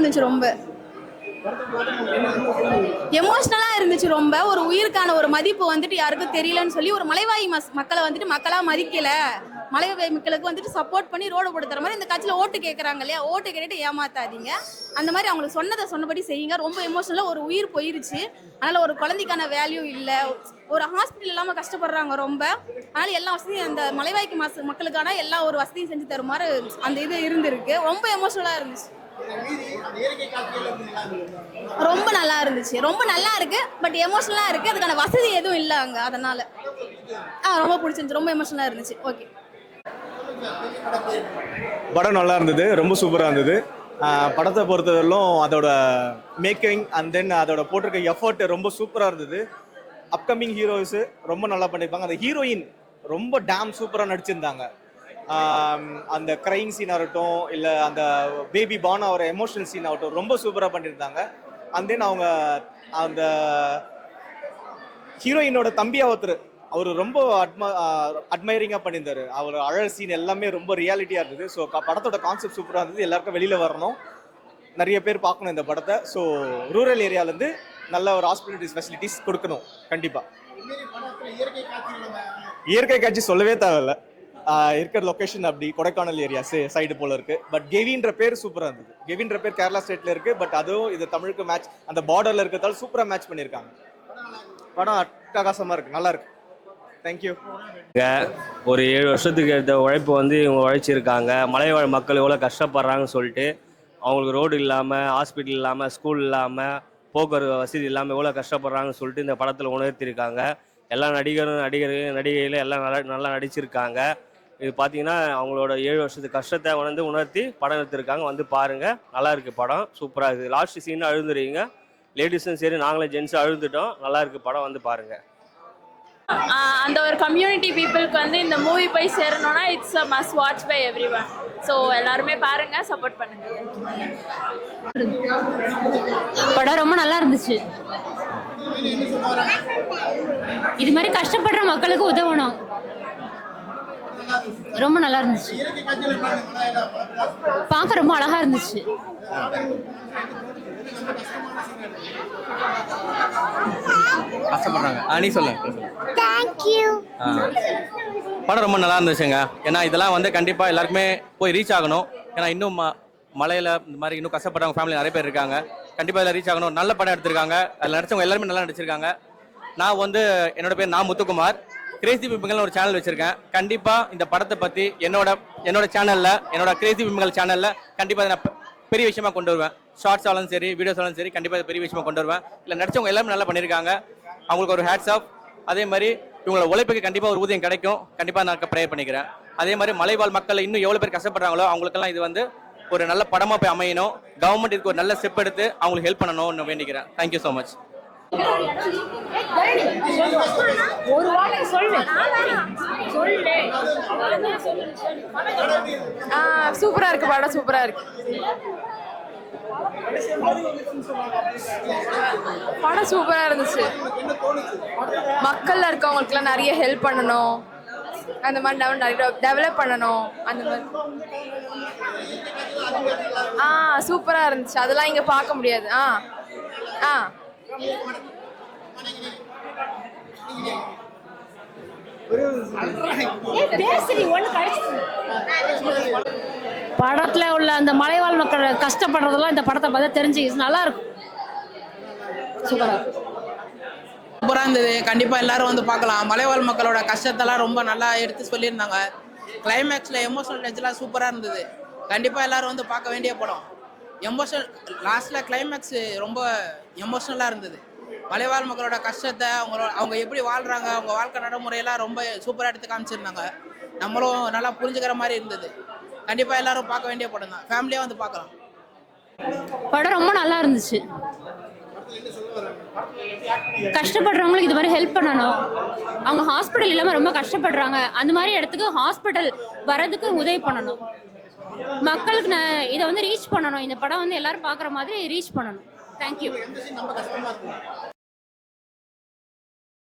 இருந்துச்சு ரொம்ப. எமோஷ்னலா இருந்துச்சு ரொம்ப. ஒரு உயிருக்கான ஒரு மதிப்பு வந்துட்டு யாருக்கும் தெரியலன்னு சொல்லி ஒரு மலைவாயி மக்களை வந்துட்டு மக்களா மதிக்கல. மலைவாய் மக்களுக்கு வந்துட்டு சப்போர்ட் பண்ணி ரோடு போட்டு தர மாதிரி இந்த கட்சியில் ஓட்டு கேட்குறாங்க இல்லையா? ஓட்டு கேட்டுட்டு ஏமாத்தாதீங்க. அந்த மாதிரி அவங்களுக்கு சொன்னதை சொன்னபடி செய்யுங்க. ரொம்ப எமோஷனலாக ஒரு உயிர் போயிருச்சு. அதனால ஒரு குழந்தைக்கான வேல்யூ இல்லை. ஒரு ஹாஸ்பிட்டல் இல்லாமல் கஷ்டப்படுறாங்க ரொம்ப. அதனால எல்லா வசதியும் அந்த மலைவாய்க்கு மஸ் மக்களுக்கான எல்லா ஒரு வசதியும் செஞ்சு தருமாறு அந்த இது இருந்திருக்கு. ரொம்ப எமோஷனலாக இருந்துச்சு. ரொம்ப நல்லா இருந்துச்சு. ரொம்ப நல்லா இருக்கு பட் எமோஷனலா இருக்கு. அதுக்கான வசதி எதுவும் இல்லை அங்க அதனால. ஆ ரொம்ப பிடிச்சிருந்துச்சு. ரொம்ப எமோஷனலா இருந்துச்சு. ஓகே படம் நல்லா இருந்தது. ரொம்ப சூப்பராக இருந்தது. படத்தை பொறுத்தவரையிலும் அதோட மேக்கிங் அண்ட் தென் அதோட போட்டிருக்க எஃபர்ட் ரொம்ப சூப்பராக இருந்தது. அப்கமிங் ஹீரோஸு ரொம்ப நல்லா பண்ணியிருப்பாங்க அந்த ஹீரோயின் ரொம்ப டேம் சூப்பராக நடிச்சிருந்தாங்க. அந்த க்ரைங் சீன் ஆகட்டும் இல்லை அந்த பேபி பான் ஆகிற எமோஷனல் சீன் ஆகட்டும் ரொம்ப சூப்பராக பண்ணியிருந்தாங்க. அண்ட் தென் அவங்க அந்த ஹீரோயினோட தம்பியா ஒருத்தர் அவர் ரொம்ப அட்ம அட்மைரிங்காக பண்ணியிருந்தாரு. அவர் அழல் சீன் எல்லாமே ரொம்ப ரியாலிட்டியாக இருந்தது. ஸோ படத்தோட கான்செப்ட் சூப்பராக இருந்தது. எல்லாருக்கும் வெளியில் வரணும். நிறைய பேர் பார்க்கணும் இந்த படத்தை. ஸோ ரூரல் ஏரியாலேருந்து நல்ல ஒரு ஹாஸ்பிட்டலிட்டி ஃபெசிலிட்டிஸ் கொடுக்கணும். கண்டிப்பாக இயற்கை காட்சி சொல்லவே தேவையில்ல. இருக்கிற லொக்கேஷன் அப்படி கொடைக்கானல் ஏரியா சைடு போல இருக்கு. பட் கெவின்ற பேர் சூப்பராக இருந்தது. கெவின்ற பேர் கேரளா ஸ்டேட்ல இருக்கு. பட் அதுவும் இது தமிழுக்கு மேட்ச் அந்த பார்டர்ல இருக்கிறதால சூப்பராக மேட்ச் பண்ணியிருக்காங்க. படம் அட்டகாசமா இருக்கு. நல்லா இருக்கு. தேங்க்யூ ஒரு ஏழு வருஷத்துக்கு எடுத்த உழைப்பு வந்து இவங்க உழைச்சிருக்காங்க. மலைவாழ் மக்கள் எவ்வளோ கஷ்டப்படுறாங்கன்னு சொல்லிட்டு அவங்களுக்கு ரோடு இல்லாமல் ஹாஸ்பிட்டல் இல்லாமல் ஸ்கூல் இல்லாமல் போக்குவரத்து வசதி இல்லாமல் எவ்வளோ கஷ்டப்படுறாங்கன்னு சொல்லிட்டு இந்த படத்தில் உணர்த்திருக்காங்க. எல்லா நடிகரும் நடிகர்கள் நடிகைகளும் எல்லாம் நல்லா நல்லா நடிச்சிருக்காங்க. இது பார்த்தீங்கன்னா அவங்களோட ஏழு வருஷத்து கஷ்டத்தை வந்து உணர்த்தி படம் எடுத்திருக்காங்க. வந்து பாருங்கள் நல்லா இருக்கு படம். சூப்பராக இருக்குது லாஸ்ட் சீன் அழுதுறீங்க லேடிஸும் சரி நாங்களும் ஜென்ஸும் அழுதுட்டோம் நல்லா இருக்கு படம். வந்து பாருங்கள் அந்த ஒரு கம்யூனிட்டி பீப்புளுக்கு வந்து இந்த மூவி போய் சேரணும்னா it's a must watch by everyone so எல்லாருமே பாருங்க. சப்போர்ட் பண்ணுங்க. படம் ரொம்ப நல்லா இருந்துச்சு. இது மாதிரி கஷ்டப்படுற மக்களுக்கு உதவணும். ரொம்ப நல்லா இருந்துச்சு. பார்க்க ரொம்ப அழகா இருந்துச்சு. கஷ்டப்படுறாங்க ஆ நீ சொல்லு. படம் ரொம்ப நல்லா இருந்துச்சுங்க. ஏன்னா இதெல்லாம் வந்து கண்டிப்பாக எல்லாருக்குமே போய் ரீச் ஆகணும். ஏன்னா இன்னும் ம மலையில் இந்த மாதிரி இன்னும் கஷ்டப்படுறவங்க ஃபேமிலி நிறைய பேர் இருக்காங்க. கண்டிப்பாக இதில் ரீச் ஆகணும். நல்ல படம் எடுத்திருக்காங்க. அதில் நடிச்சவங்க எல்லாருமே நல்லா நடிச்சிருக்காங்க. நான் வந்து என்னோட பேர் நான் முத்துக்குமார். கிரேசி பிம்பங்கள் ஒரு சேனல் வச்சிருக்கேன். கண்டிப்பாக இந்த படத்தை பற்றி என்னோட என்னோட சேனலில் என்னோட கிரேசி பிம்பங்கள் சேனலில் கண்டிப்பாக நான் பெரிய விஷயமா கொண்டு வருவேன். ஷார்ட்ஸ் ஆலும் சரி வீடியோஸ் ஆலும் சரி கண்டிப்பாக பெரிய விஷயமா கொண்டு வருவேன். இல்லை நடிச்சவங்க எல்லாமே நல்லா பண்ணியிருக்காங்க. அவங்களுக்கு ஒரு ஹேட்ஸ் ஆஃப் அதே மாதிரி இவங்களோட உழைப்புக்கு கண்டிப்பாக ஒரு ஊதியம் கிடைக்கும். கண்டிப்பாக நான் ப்ரேயர் பண்ணிக்கிறேன். அதே மாதிரி மலைவாழ் மக்கள் இன்னும் எவ்வளோ பேர் கஷ்டப்படுறாங்களோ அவங்களுக்கெல்லாம் இது வந்து ஒரு நல்ல படமாக போய் அமையணும். கவர்மெண்ட் இதுக்கு ஒரு நல்ல ஸ்டெப் எடுத்து அவங்களுக்கு ஹெல்ப் பண்ணணும்னு வேண்டிக்கிறேன். தேங்க்யூ ஸோ மச் சூப்பரா இருக்கு படம் சூப்பரா இருக்கு. படம் சூப்பரா இருந்துச்சு. மக்கள்ல இருக்கவங்களுக்குலாம் நிறைய ஹெல்ப் பண்ணணும். அந்த மாதிரி டெவ- நிறைய டெவலப் பண்ணணும். அந்த மாதிரி. ஆ சூப்பரா இருந்துச்சு. அதெல்லாம் இங்க பார்க்க முடியாது. ஆ ஆ. படத்துல உள்ள அந்த மலைவாழ் மக்கள் கஷ்டப்படுறதெல்லாம் இந்த படத்தை பார்த்தா தெரிஞ்சுக்கிச்சு நல்லா இருக்கும் சூப்பரா இருக்கு சூப்பராக இருந்தது. கண்டிப்பாக எல்லாரும் வந்து பார்க்கலாம். மலைவாழ் மக்களோட கஷ்டத்தெல்லாம் ரொம்ப நல்லா எடுத்து சொல்லியிருந்தாங்க. கிளைமேக்ஸில் எமோஷனல் டச்செலாம் சூப்பராக இருந்தது. கண்டிப்பாக எல்லாரும் வந்து பார்க்க வேண்டிய படம். எமோஷனல் லாஸ்ட்டில் கிளைமேக்ஸ் ரொம்ப எமோஷ்னலாக இருந்தது. மலைவாழ் மக்களோட கஷ்டத்தை அவங்களோட அவங்க எப்படி வாழ்கிறாங்க அவங்க வாழ்க்கை நடைமுறையெல்லாம் ரொம்ப சூப்பராக எடுத்து காமிச்சிருந்தாங்க. நம்மளும் நல்லா புரிஞ்சுக்கிற மாதிரி இருந்தது. கண்டிப்பாக எல்லாரும் பார்க்க வேண்டிய படம் தான். ஃபேமிலியாக வந்து பார்க்கலாம். படம் ரொம்ப நல்லா இருந்துச்சு. கஷ்டப்படுறவங்களுக்கு இது மாதிரி ஹெல்ப் பண்ணணும். அவங்க ஹாஸ்பிட்டல் இல்லாமல் ரொம்ப கஷ்டப்படுறாங்க. அந்த மாதிரி இடத்துக்கு ஹாஸ்பிட்டல் வர்றதுக்கு உதவி பண்ணணும். மக்களுக்கு நான் இதை வந்து ரீச் பண்ணணும். இந்த படம் வந்து எல்லாரும் பார்க்குற மாதிரி ரீச் பண்ணணும். தேங்க்யூ